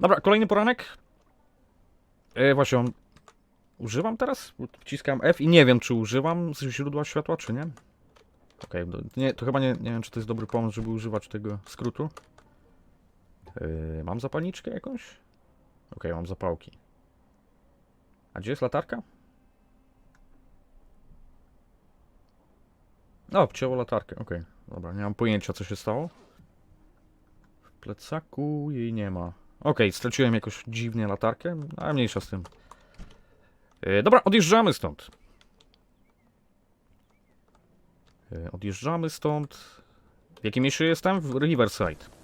Dobra, kolejny poranek. E, właśnie, on... używam teraz? Wciskam F i nie wiem, czy używam z źródła światła, czy nie. Okej, do- nie, to chyba nie, nie wiem, czy to jest dobry pomysł, żeby używać tego skrótu. E, mam zapalniczkę jakąś? Okej, mam zapałki. A gdzie jest latarka? O, wcięło latarkę, okej. Dobra, nie mam pojęcia, co się stało. W plecaku jej nie ma. Okej, straciłem jakoś dziwnie latarkę, ale mniejsza z tym. E, dobra, odjeżdżamy stąd. E, odjeżdżamy stąd. W jakim mieście jestem? W Riverside.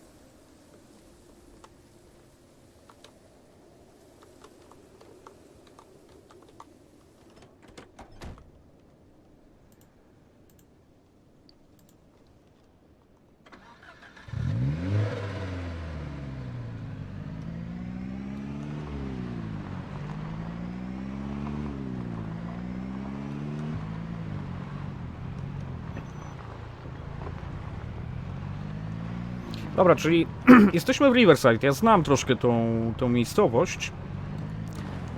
Dobra, czyli jesteśmy w Riverside. Ja znam troszkę tą, tą miejscowość.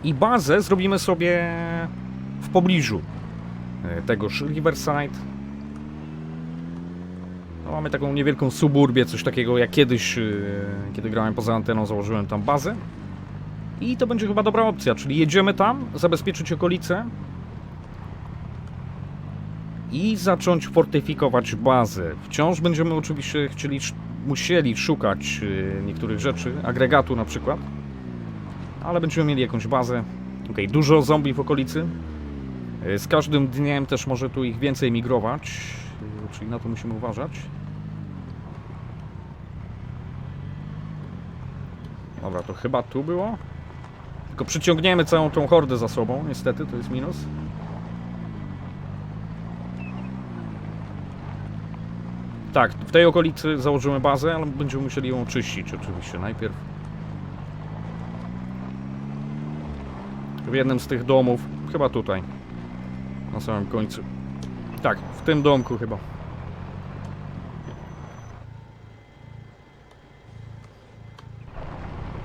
I bazę zrobimy sobie w pobliżu e, tegoż Riverside. No, mamy taką niewielką suburbię, coś takiego jak kiedyś, e, kiedy grałem poza anteną, założyłem tam bazę. I to będzie chyba dobra opcja, czyli jedziemy tam, zabezpieczyć okolice i zacząć fortyfikować bazę. Wciąż będziemy oczywiście chcieli, musieli szukać y, niektórych rzeczy, agregatu na przykład, ale będziemy mieli jakąś bazę. Ok, dużo zombie w okolicy. Y, Z każdym dniem też może tu ich więcej migrować, y, czyli na to musimy uważać. Dobra, to chyba tu było. Tylko przyciągniemy całą tą hordę za sobą, niestety, to jest minus. Tak, w tej okolicy założymy bazę, ale będziemy musieli ją oczyścić oczywiście najpierw. W jednym z tych domów, chyba tutaj, na samym końcu. Tak, w tym domku chyba.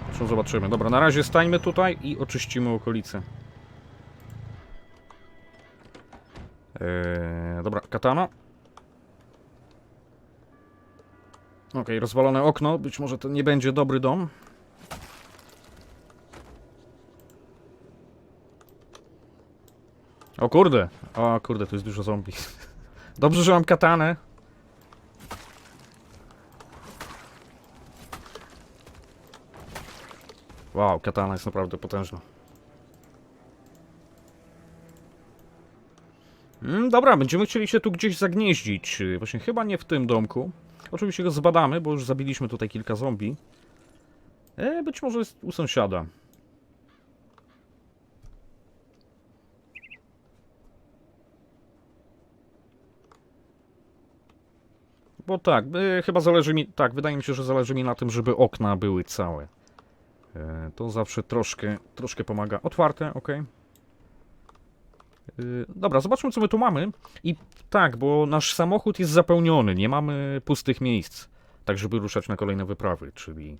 Zresztą zobaczymy. Dobra, na razie stańmy tutaj i oczyścimy okolice. Eee, dobra, katana. Okej, rozwalone okno. Być może to nie będzie dobry dom. O kurde. O kurde, tu jest dużo zombie. Dobrze, że mam katanę. Wow, katana jest naprawdę potężna. Mm, dobra, będziemy chcieli się tu gdzieś zagnieździć. Właśnie chyba nie w tym domku. Oczywiście go zbadamy, bo już zabiliśmy tutaj kilka zombie. E, być może jest u sąsiada. Bo tak, e, chyba zależy mi, tak, wydaje mi się, że zależy mi na tym, żeby okna były całe. E, to zawsze troszkę, troszkę pomaga. Otwarte, ok. Dobra, zobaczmy co my tu mamy. I tak, bo nasz samochód jest zapełniony, nie mamy pustych miejsc, tak żeby ruszać na kolejne wyprawy, czyli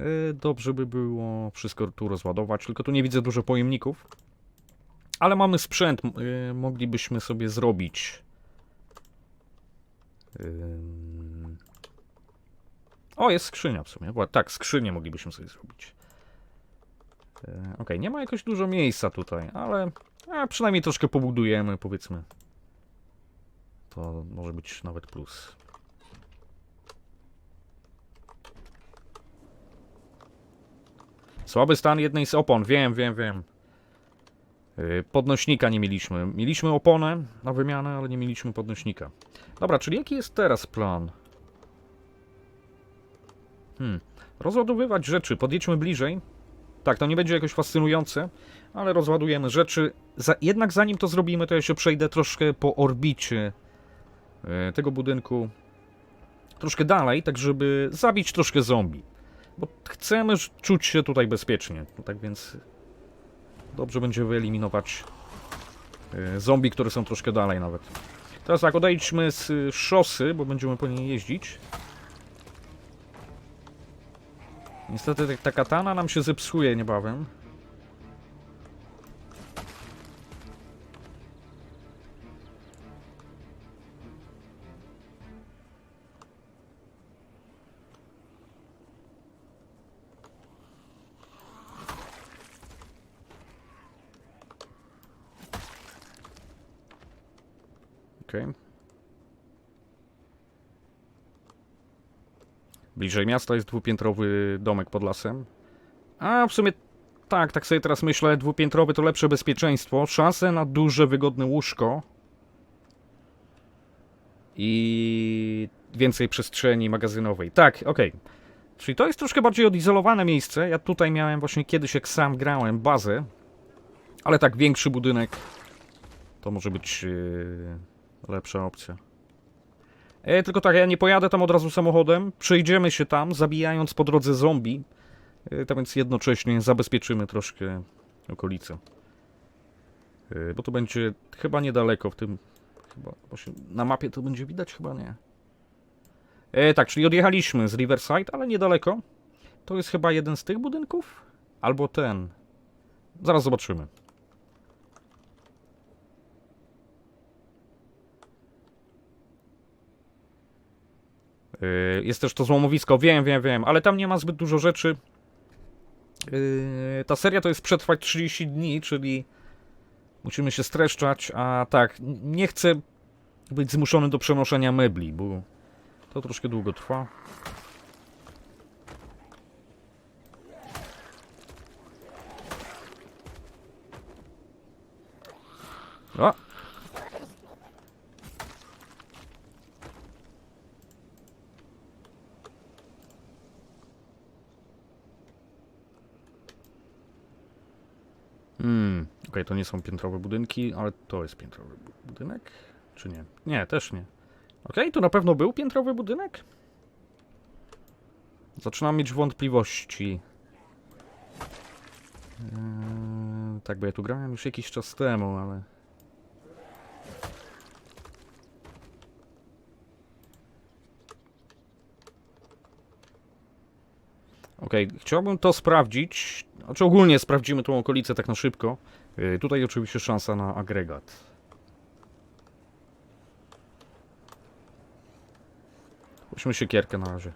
e, dobrze by było wszystko tu rozładować, tylko tu nie widzę dużo pojemników. Ale mamy sprzęt, e, moglibyśmy sobie zrobić. O, jest skrzynia w sumie. Tak, skrzynię moglibyśmy sobie zrobić. Okej, nie ma jakoś dużo miejsca tutaj, ale a przynajmniej troszkę pobudujemy, powiedzmy. To może być nawet plus. Słaby stan jednej z opon, wiem, wiem, wiem. Yy, Podnośnika nie mieliśmy. Mieliśmy oponę na wymianę, ale nie mieliśmy podnośnika. Dobra, czyli jaki jest teraz plan? Hmm. Rozładowywać rzeczy. Podjedźmy bliżej. Tak, to nie będzie jakoś fascynujące, ale rozładujemy rzeczy. Za, jednak zanim to zrobimy, to ja się przejdę troszkę po orbicie e, tego budynku. Troszkę dalej, tak żeby zabić troszkę zombie. Bo chcemy czuć się tutaj bezpiecznie. No tak więc dobrze będzie wyeliminować e, zombie, które są troszkę dalej nawet. Teraz tak, odejdźmy z szosy, bo będziemy po niej jeździć. Niestety ta- ta katana nam się zepsuje niebawem. Okej. Bliżej miasta jest dwupiętrowy domek pod lasem. A w sumie tak, tak sobie teraz myślę, dwupiętrowy to lepsze bezpieczeństwo, szanse na duże, wygodne łóżko i więcej przestrzeni magazynowej. Tak, okej. Czyli to jest troszkę bardziej odizolowane miejsce. Ja tutaj miałem właśnie kiedyś, jak sam grałem, bazę, ale tak, większy budynek to może być yy, lepsza opcja. E, tylko tak, ja nie pojadę tam od razu samochodem. Przejdziemy się tam, zabijając po drodze zombie. E, tak więc jednocześnie zabezpieczymy troszkę okolice. E, bo to będzie chyba niedaleko w tym. Chyba na mapie to będzie widać, chyba nie. E, tak, czyli odjechaliśmy z Riverside, ale niedaleko. To jest chyba jeden z tych budynków? Albo ten. Zaraz zobaczymy. Jest też to złomowisko, wiem, wiem, wiem, ale tam nie ma zbyt dużo rzeczy. Yy, Ta seria to jest przetrwać 30 dni, czyli musimy się streszczać, a tak, nie chcę być zmuszony do przenoszenia mebli, bo to troszkę długo trwa. O! Hmm, okej, to nie są piętrowe budynki, ale to jest piętrowy bu- budynek? Czy nie? Nie, też nie. Okej, to na pewno był piętrowy budynek? Zaczynam mieć wątpliwości. Eee, tak, bo ja tu grałem już jakiś czas temu, ale... Okej, chciałbym to sprawdzić. Znaczy ogólnie sprawdzimy tą okolicę tak na szybko. Yy, tutaj oczywiście szansa na agregat. Weźmy siekierkę na razie.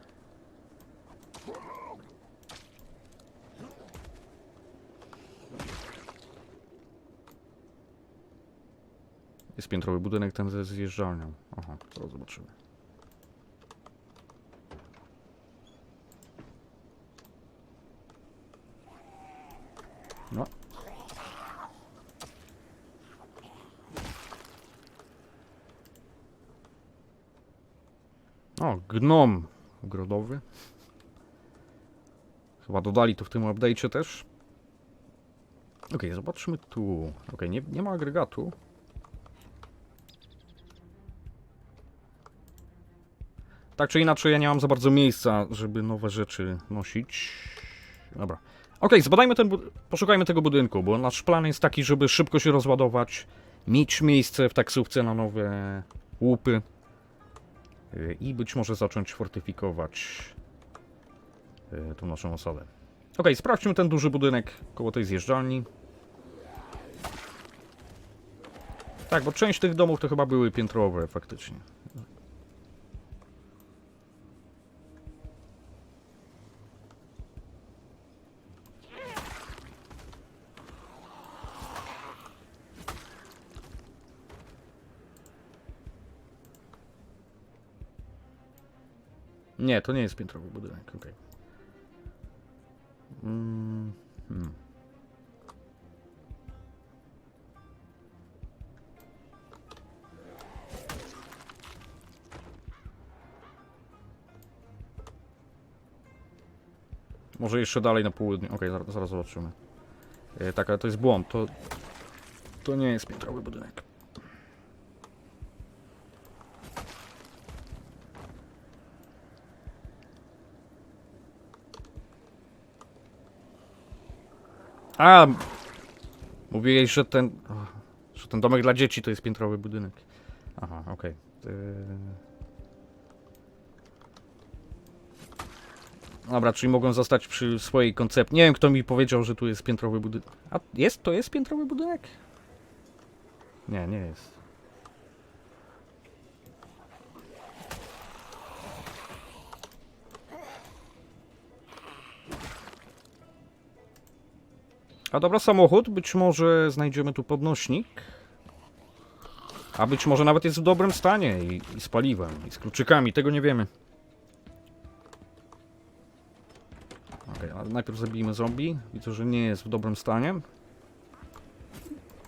Jest piętrowy budynek ten ze zjeżdżalnią. Aha, to zobaczymy. O, gnom ogrodowy. Chyba dodali to w tym update'cie też. Okej, zobaczmy tu. Okej, nie, nie ma agregatu. Tak czy inaczej, ja nie mam za bardzo miejsca, żeby nowe rzeczy nosić. Dobra. Okej, zbadajmy ten poszukajmy tego budynku, bo nasz plan jest taki, żeby szybko się rozładować, mieć miejsce w taksówce na nowe łupy i być może zacząć fortyfikować yy, tą naszą osadę. Okej, sprawdźmy ten duży budynek koło tej zjeżdżalni. Tak, bo część tych domów to chyba były piętrowe faktycznie. Nie, to nie jest piętrowy budynek, okej. Mm, hmm. Może jeszcze dalej na południe. Okej, zaraz, zaraz zobaczymy. E, tak, ale to jest błąd. To, to nie jest piętrowy budynek. A, mówiłeś, że ten, że ten domek dla dzieci to jest piętrowy budynek. Aha, okej. Yy. Dobra, czyli mogą zostać przy swojej koncepcji. Nie wiem, kto mi powiedział, że tu jest piętrowy budynek. A jest? To jest piętrowy budynek? Nie, nie jest. A dobra, samochód. Być może znajdziemy tu podnośnik. A być może nawet jest w dobrym stanie i, i z paliwem, i z kluczykami. Tego nie wiemy. Okej, ale najpierw zabijmy zombie. Widzę, że nie jest w dobrym stanie.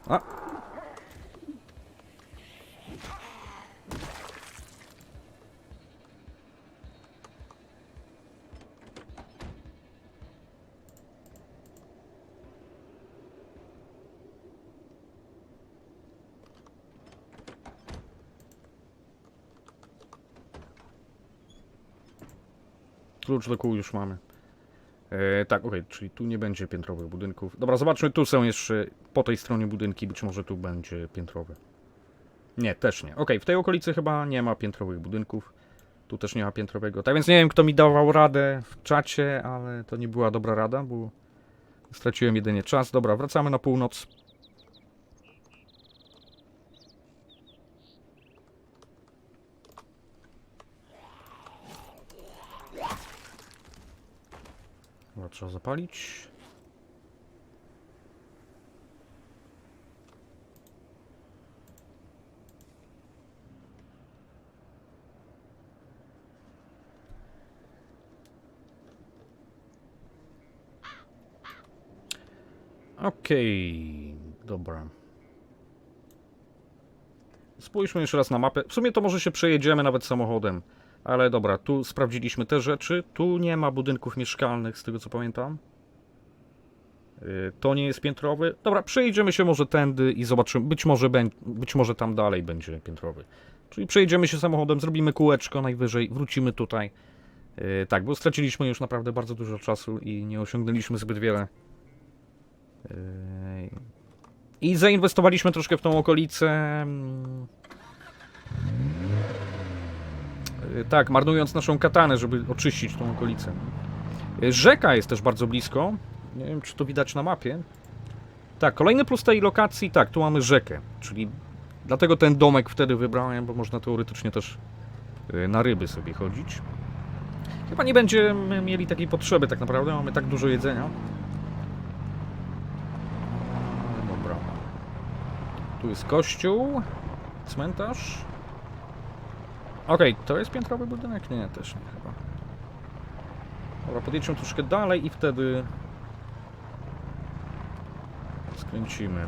A! Klucz do kół już mamy. E, tak, okej, czyli tu nie będzie piętrowych budynków. Dobra, zobaczmy, tu są jeszcze po tej stronie budynki, być może tu będzie piętrowy. Nie, też nie. Okej, w tej okolicy chyba nie ma piętrowych budynków. Tu też nie ma piętrowego. Tak więc nie wiem, kto mi dawał radę w czacie, ale to nie była dobra rada, bo straciłem jedynie czas. Dobra, wracamy na północ. Dobra, trzeba zapalić. Okej, dobra. Spójrzmy jeszcze raz na mapę. W sumie to może się przejedziemy nawet samochodem. Ale dobra, tu sprawdziliśmy te rzeczy. Tu nie ma budynków mieszkalnych, z tego co pamiętam. Y, To nie jest piętrowy. Dobra, przejedziemy się może tędy i zobaczymy. Być może, być może tam dalej będzie piętrowy. Czyli przejedziemy się samochodem, zrobimy kółeczko najwyżej, wrócimy tutaj. Y, Tak, bo straciliśmy już naprawdę bardzo dużo czasu i nie osiągnęliśmy zbyt wiele. Y, I zainwestowaliśmy troszkę w tą okolicę. Y, Tak, marnując naszą katanę, żeby oczyścić tą okolicę. Y, Rzeka jest też bardzo blisko. Nie wiem, czy to widać na mapie. Tak, kolejny plus tej lokacji, tak, tu mamy rzekę, czyli dlatego ten domek wtedy wybrałem, bo można teoretycznie też y, na ryby sobie chodzić. Chyba nie będziemy mieli takiej potrzeby tak naprawdę, mamy tak dużo jedzenia. No Dobra. Tu jest kościół, cmentarz. Okej, to jest piętrowy budynek? Nie, też nie chyba. Dobra, podjedźmy troszkę dalej i wtedy skręcimy.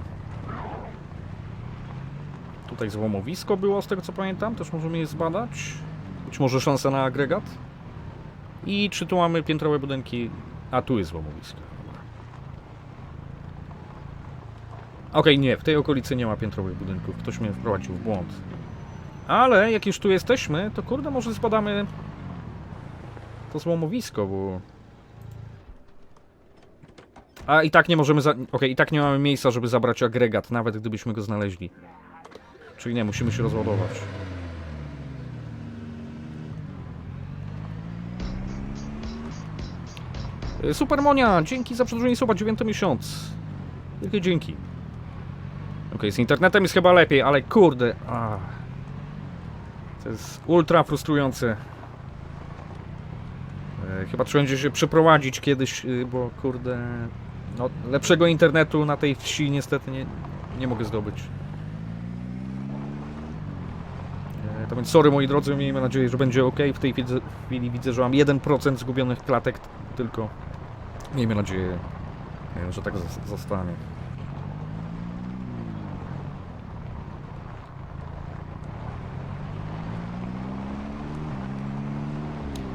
Tutaj złomowisko było, z tego co pamiętam, też możemy je zbadać. Być może szansa na agregat. I czy tu mamy piętrowe budynki? A, tu jest złomowisko. Okej, nie, w tej okolicy nie ma piętrowych budynków. Ktoś mnie wprowadził w błąd. Ale jak już tu jesteśmy, to kurde, może zbadamy to złomowisko, bo... A i tak nie możemy za... Okej, i tak nie mamy miejsca, żeby zabrać agregat, nawet gdybyśmy go znaleźli. Czyli nie, musimy się rozładować. Y, Supermonia, dzięki za przedłużenie suba, 9 miesiąc. Wielkie dzięki. Okej, z internetem jest chyba lepiej, ale kurde... Ach. To jest ultra frustrujące. Chyba trzeba będzie się przeprowadzić kiedyś, y, bo kurde, no, lepszego internetu na tej wsi niestety nie, nie mogę zdobyć. E, To więc sorry moi drodzy, miejmy nadzieję, że będzie ok. W tej chwili, widzę, że mam 1% zgubionych klatek tylko. Miejmy nadzieję, e, że tak zos- zostanie.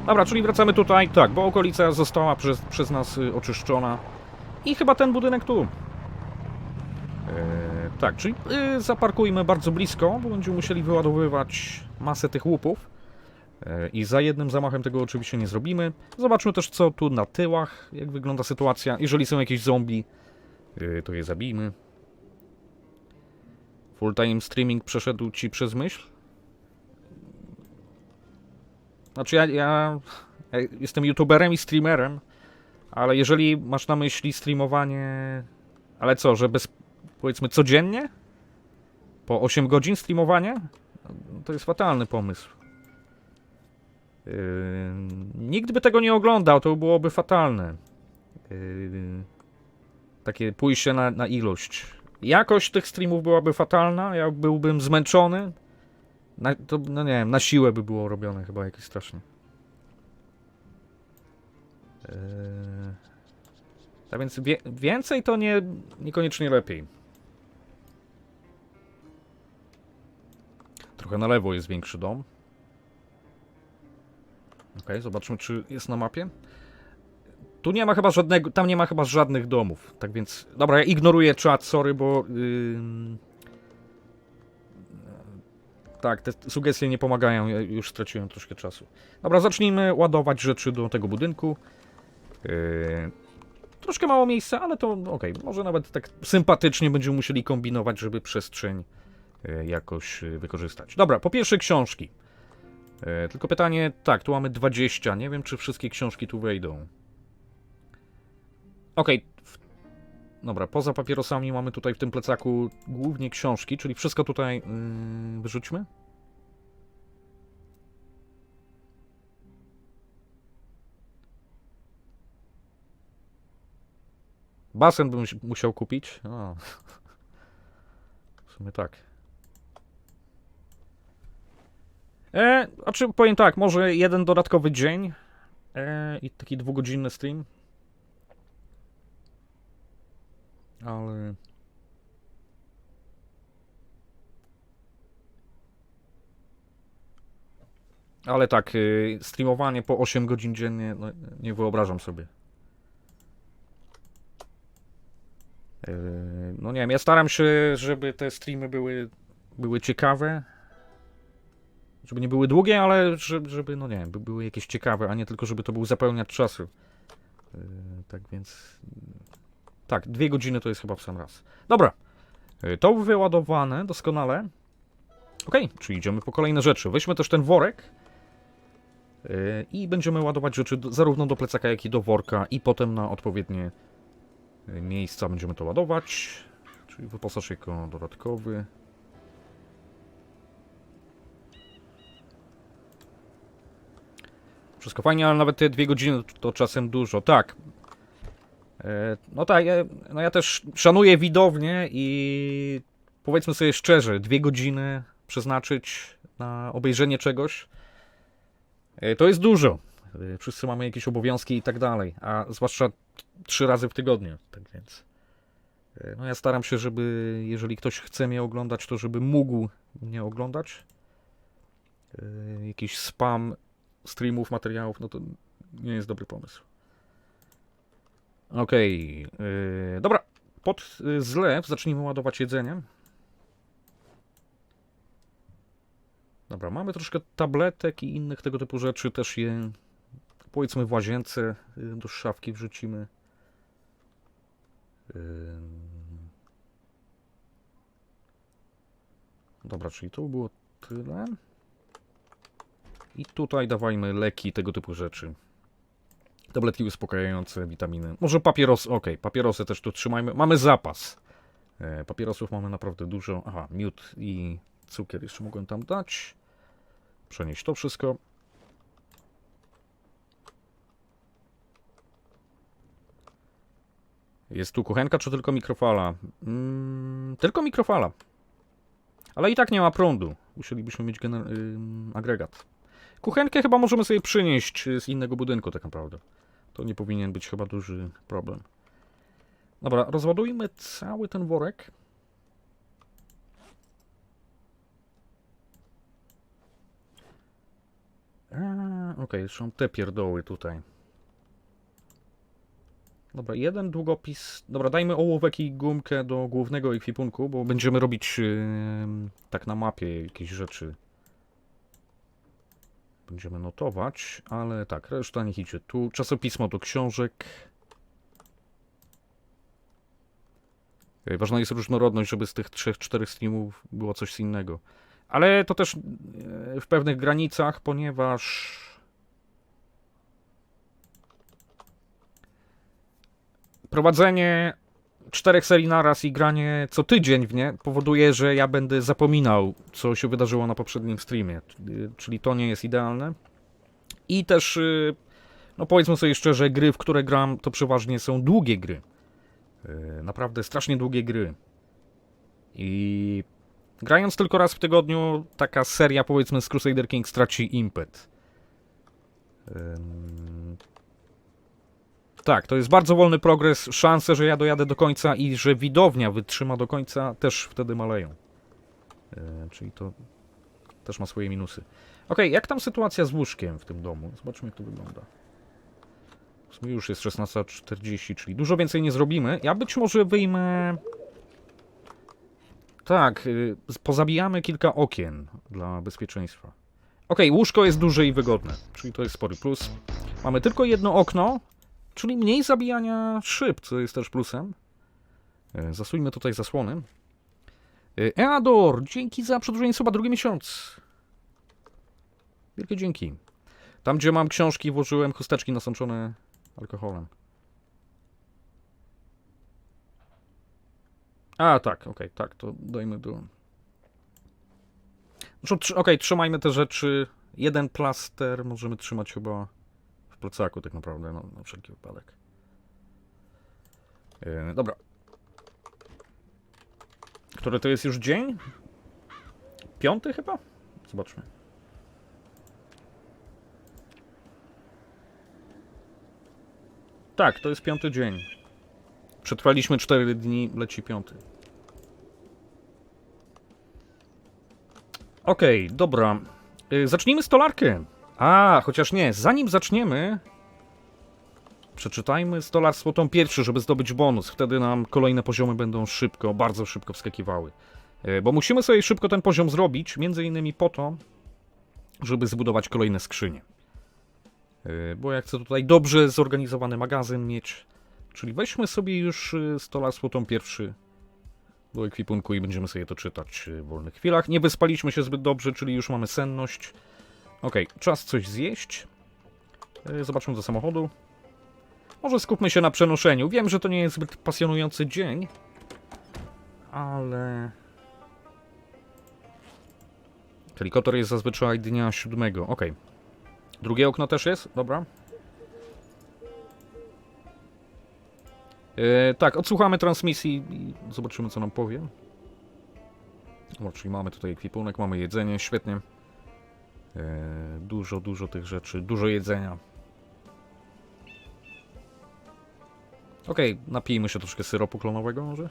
Dobra, czyli wracamy tutaj, tak, bo okolica została przez, przez nas y, oczyszczona. I chyba ten budynek tu. E, tak, czyli y, zaparkujmy bardzo blisko, bo będziemy musieli wyładowywać masę tych łupów. E, I za jednym zamachem tego oczywiście nie zrobimy. Zobaczmy też, co tu na tyłach, jak wygląda sytuacja. Jeżeli są jakieś zombie, y, to je zabijmy. Full time streaming przeszedł ci przez myśl? Znaczy ja, ja jestem youtuberem i streamerem, ale jeżeli masz na myśli streamowanie... Ale co, że bez... powiedzmy codziennie? Po 8 godzin streamowania? No, To jest fatalny pomysł. Yy, nikt by tego nie oglądał, to byłoby fatalne. Yy, takie pójście na, na ilość. Jakość tych streamów byłaby fatalna, ja byłbym zmęczony. Na, to, no nie wiem, na siłę by było robione chyba jakieś strasznie. Yy, a więc wie, więcej to nie, niekoniecznie lepiej. Trochę na lewo jest większy dom. Okej, zobaczmy czy jest na mapie. Tu nie ma chyba żadnego, tam nie ma chyba żadnych domów, tak więc... Dobra, ja ignoruję czat, sorry, bo... ym, Tak, te sugestie nie pomagają, ja już straciłem troszkę czasu. Dobra, zacznijmy ładować rzeczy do tego budynku. Yy, troszkę mało miejsca, ale to no, okej, może nawet tak sympatycznie będziemy musieli kombinować, żeby przestrzeń yy, jakoś yy, wykorzystać. Dobra, po pierwsze książki. Yy, tylko pytanie, tak, tu mamy 20, nie wiem czy wszystkie książki tu wejdą. Okej. w- Dobra, poza papierosami mamy tutaj w tym plecaku głównie książki, czyli wszystko tutaj yy, wyrzućmy. Basen bym mus- musiał kupić. O. W sumie tak. E, a czy powiem tak, może jeden dodatkowy dzień e, i taki dwugodzinny stream. Ale. Ale tak, y, streamowanie po 8 godzin dziennie, no, nie wyobrażam sobie. Yy, No nie wiem, ja staram się, żeby te streamy były, były ciekawe. Żeby nie były długie, ale żeby, żeby, no nie wiem, by były jakieś ciekawe, a nie tylko, żeby to był zapełniacz czasu. Yy, Tak więc. Tak, dwie godziny to jest chyba w sam raz. Dobra. Yy, To wyładowane doskonale. Okej, czyli idziemy po kolejne rzeczy. Weźmy też ten worek. yy, I będziemy ładować rzeczy zarówno do plecaka, jak i do worka, i potem na odpowiednie yy, miejsca będziemy to ładować. Czyli wyposaż jako dodatkowy. Wszystko fajnie, ale nawet te dwie godziny to czasem dużo. Tak. E, No tak, ja, no ja też szanuję widownię i powiedzmy sobie szczerze, dwie godziny przeznaczyć na obejrzenie czegoś e, to jest dużo. E, Wszyscy mamy jakieś obowiązki i tak dalej, a zwłaszcza trzy razy w tygodniu. Tak więc. No ja staram się, żeby jeżeli ktoś chce mnie oglądać, to żeby mógł mnie oglądać. Jakiś spam streamów, materiałów, no to nie jest dobry pomysł. Okej, yy, dobra. Pod y, zlew zacznijmy ładować jedzeniem. Dobra, mamy troszkę tabletek i innych tego typu rzeczy. Też je powiedzmy w łazience y, do szafki wrzucimy. Ym. Dobra, czyli to było tyle. I tutaj dawajmy leki, tego typu rzeczy. Tabletki uspokajające, witaminy. Może papierosy, okej, papierosy też tu trzymajmy. Mamy zapas. E, papierosów mamy naprawdę dużo. Aha, miód i cukier jeszcze mogłem tam dać. Przenieść to wszystko. Jest tu kuchenka, czy tylko mikrofala? Mm, tylko mikrofala. Ale i tak nie ma prądu. Musielibyśmy mieć ym, agregat. Kuchenkę chyba możemy sobie przynieść z innego budynku, tak naprawdę. To nie powinien być chyba duży problem. Dobra, rozładujmy cały ten worek. Okej, są te pierdoły tutaj. Dobra, jeden długopis. Dobra, dajmy ołówek i gumkę do głównego ekwipunku, bo będziemy robić ym, tak na mapie jakieś rzeczy będziemy notować, ale tak, reszta niech idzie tu. Czasopismo do książek. Ważna jest różnorodność, żeby z tych trzech, czterech streamów było coś innego. Ale to też e, w pewnych granicach, ponieważ... Prowadzenie czterech serii naraz i granie co tydzień w nie powoduje, że ja będę zapominał, co się wydarzyło na poprzednim streamie. Czyli to nie jest idealne. I też, y, no powiedzmy sobie szczerze, gry, w które gram, to przeważnie są długie gry. Y, Naprawdę strasznie długie gry. I grając tylko raz w tygodniu, taka seria, powiedzmy, z Crusader Kings traci impet. Tak, to jest bardzo wolny progres. Szanse, że ja dojadę do końca i że widownia wytrzyma do końca, też wtedy maleją. Yy, czyli to też ma swoje minusy. Okej, jak tam sytuacja z łóżkiem w tym domu? Zobaczmy, jak to wygląda. W sumie już jest 16.40, czyli dużo więcej nie zrobimy. Ja być może wyjmę... Tak, z- pozabijamy kilka okien dla bezpieczeństwa. Okej, łóżko jest duże i wygodne, czyli to jest spory plus. Mamy tylko jedno okno, Czyli mniej zabijania szyb, co jest też plusem. E, Zasujmy tutaj zasłony. E, Eador, dzięki za przedłużenie suba drugi miesiąc. Wielkie dzięki. Tam, gdzie mam książki, włożyłem chusteczki nasączone alkoholem. A, tak, okej, tak, to dajmy do... Tr- Okej, trzymajmy te rzeczy. Jeden plaster możemy trzymać chyba plecaku tak naprawdę, no, na wszelki wypadek. Yy, dobra. Który to jest już dzień? Piąty chyba? Zobaczmy. Tak, to jest piąty dzień. Przetrwaliśmy 4 dni, leci piąty. Okej, dobra. Yy, zacznijmy stolarkę. A, chociaż nie, zanim zaczniemy, przeczytajmy stolarstwo tą pierwszy, żeby zdobyć bonus. Wtedy nam kolejne poziomy będą szybko, bardzo szybko wskakiwały. E, Bo musimy sobie szybko ten poziom zrobić, między innymi po to, żeby zbudować kolejne skrzynie. E, Bo ja chcę tutaj dobrze zorganizowany magazyn mieć. Czyli weźmy sobie już e, stolarstwo tą pierwszy do ekwipunku i będziemy sobie to czytać e, w wolnych chwilach. Nie wyspaliśmy się zbyt dobrze, czyli już mamy senność. Okej, czas coś zjeść. E, Zobaczmy do samochodu. Może skupmy się na przenoszeniu. Wiem, że to nie jest zbyt pasjonujący dzień, ale... Helikopter jest zazwyczaj dnia siódmego. Okej. Drugie okno też jest? Dobra. E, tak, odsłuchamy transmisji i zobaczymy, co nam powie. O, czyli mamy tutaj ekwipunek, mamy jedzenie, świetnie. E, dużo, dużo tych rzeczy, dużo jedzenia. Okej, napijmy się troszkę syropu klonowego może?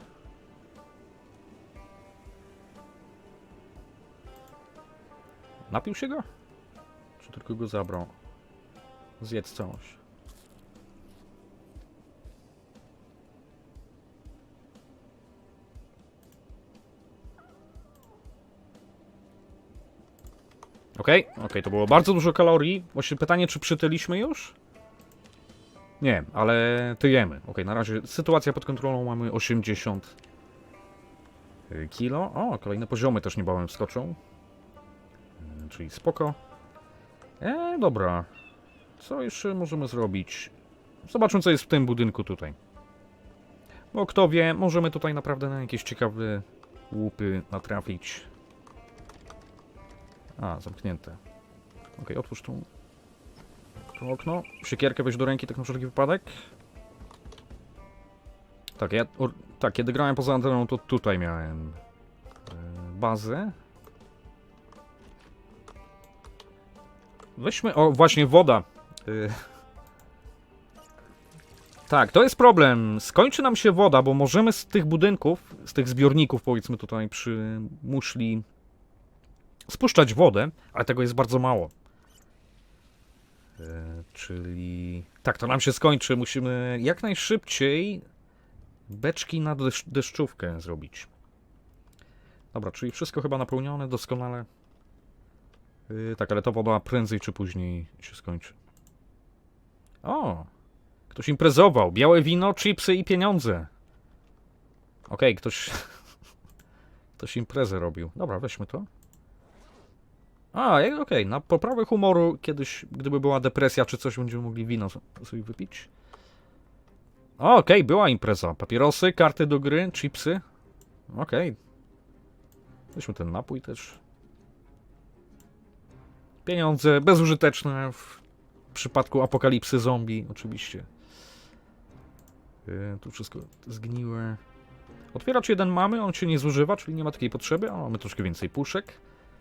Napił się go? Czy tylko go zabrał? Zjedz całość. Okej, okej, to było bardzo dużo kalorii. Właśnie pytanie, czy przytyliśmy już? Nie, ale tyjemy. Okej, na razie sytuacja pod kontrolą, mamy 80 kilo. O, kolejne poziomy też niebawem wskoczą. E, Czyli spoko. E, dobra. Co jeszcze możemy zrobić? Zobaczmy, co jest w tym budynku tutaj. Bo kto wie, możemy tutaj naprawdę na jakieś ciekawe łupy natrafić. A, zamknięte. Okej, otwórz to okno. Siekierkę weź do ręki, tak na wszelki wypadek. Tak, ja, or, tak, kiedy grałem poza anteną, to tutaj miałem e, bazę. Weźmy, o właśnie woda. Y. Tak, to jest problem. Skończy nam się woda, bo możemy z tych budynków, z tych zbiorników, powiedzmy tutaj przy muszli, spuszczać wodę, ale tego jest bardzo mało. E, czyli. Tak, to nam się skończy. Musimy jak najszybciej beczki na desz deszczówkę zrobić. Dobra, czyli wszystko chyba napełnione doskonale. Yy, tak, ale to woda prędzej czy później się skończy. O! Ktoś imprezował. Białe wino, chipsy i pieniądze. Okej, ktoś. ktoś imprezę robił. Dobra, weźmy to. A, okej, na poprawę humoru kiedyś, gdyby była depresja czy coś, będziemy mogli wino so- sobie wypić. Okej, była impreza. Papierosy, karty do gry, chipsy. Okej. Weźmy ten napój też. Pieniądze bezużyteczne w przypadku apokalipsy zombie, oczywiście. Yy, tu wszystko zgniłe. Otwieracz jeden mamy, on się nie zużywa, czyli nie ma takiej potrzeby, a mamy troszkę więcej puszek.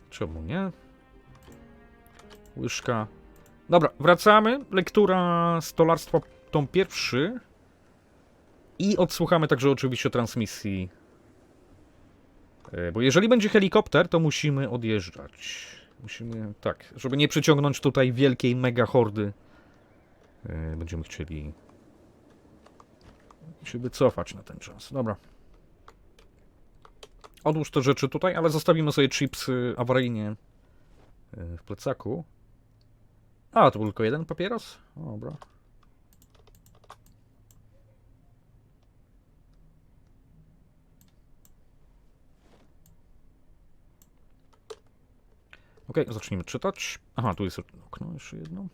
Czemu nie? Łyżka. Dobra, wracamy. Lektura stolarstwa tom pierwszy. I odsłuchamy także oczywiście transmisji. E, Bo jeżeli będzie helikopter, to musimy odjeżdżać. Musimy, tak, żeby nie przyciągnąć tutaj wielkiej mega hordy. e, Będziemy chcieli się wycofać na ten czas. Dobra. Odłóż te rzeczy tutaj, ale zostawimy sobie chipsy awaryjnie e, w plecaku. A, to był tylko jeden papieros? Dobra. Okej, zacznijmy czytać. Aha, tu jest okno jeszcze jedno.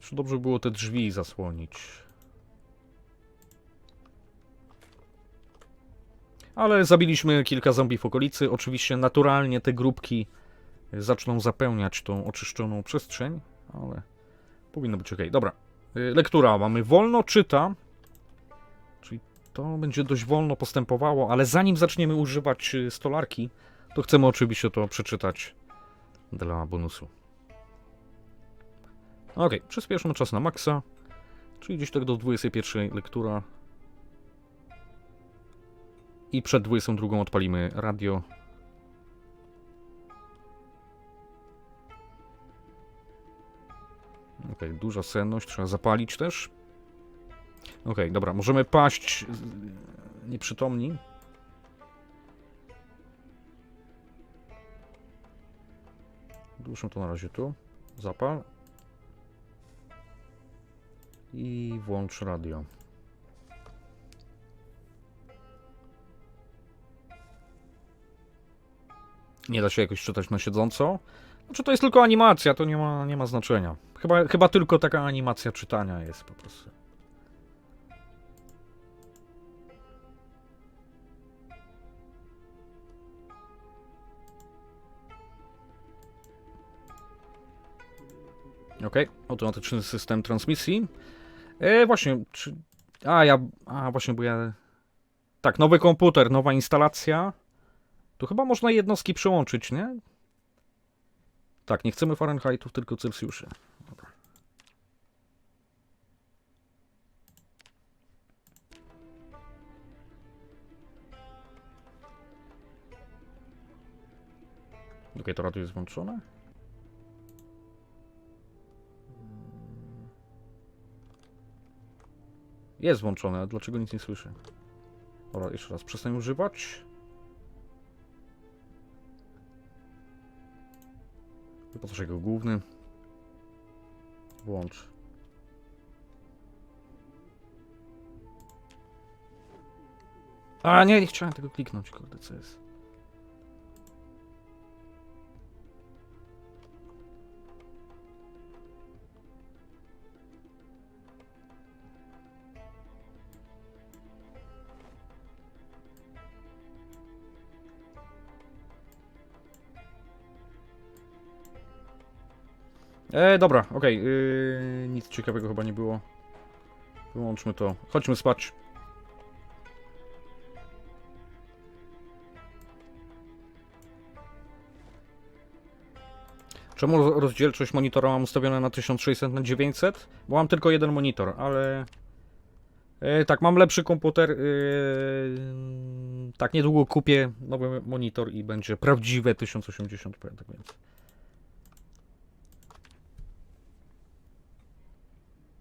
Czy dobrze było te drzwi zasłonić? Ale zabiliśmy kilka zombie w okolicy. Oczywiście naturalnie te grupki zaczną zapełniać tą oczyszczoną przestrzeń, ale powinno być ok. Dobra. Y, Lektura. Mamy wolno czyta. Czyli to będzie dość wolno postępowało, ale zanim zaczniemy używać y, stolarki, to chcemy oczywiście to przeczytać dla bonusu. Ok, przyspieszmy czas na maksa, czyli gdzieś tak do 21 lektura. I przed 22 odpalimy radio. Ok, duża senność, trzeba zapalić też. Ok, dobra, możemy paść y, nieprzytomni. Dłuższą to na razie tu. Zapal. I włącz radio. Nie da się jakoś czytać na siedząco. Znaczy to jest tylko animacja, to nie ma, nie ma znaczenia. Chyba, chyba tylko taka animacja czytania jest po prostu. Ok, automatyczny system transmisji. E, właśnie, czy... A, ja... A, właśnie, bo ja... Tak, nowy komputer, nowa instalacja. Tu chyba można jednostki przełączyć, nie? Tak, nie chcemy Fahrenheitów, tylko Celsjuszy. Dobra. Okej, to radio jest włączone. Jest włączone, dlaczego nic nie słyszę? Dobra, jeszcze raz, przestań używać. Wyposaż jego główny. Włącz. A nie, nie chciałem tego kliknąć, kurde, co jest. E, dobra, okej. Yy, nic ciekawego chyba nie było. Wyłączmy to. Chodźmy spać. Czemu ro- rozdzielczość monitora mam ustawione na 1600 na 900? Bo mam tylko jeden monitor, ale... E, tak, mam lepszy komputer. Yy, tak, niedługo kupię nowy monitor i będzie prawdziwe 1080p, tak więc...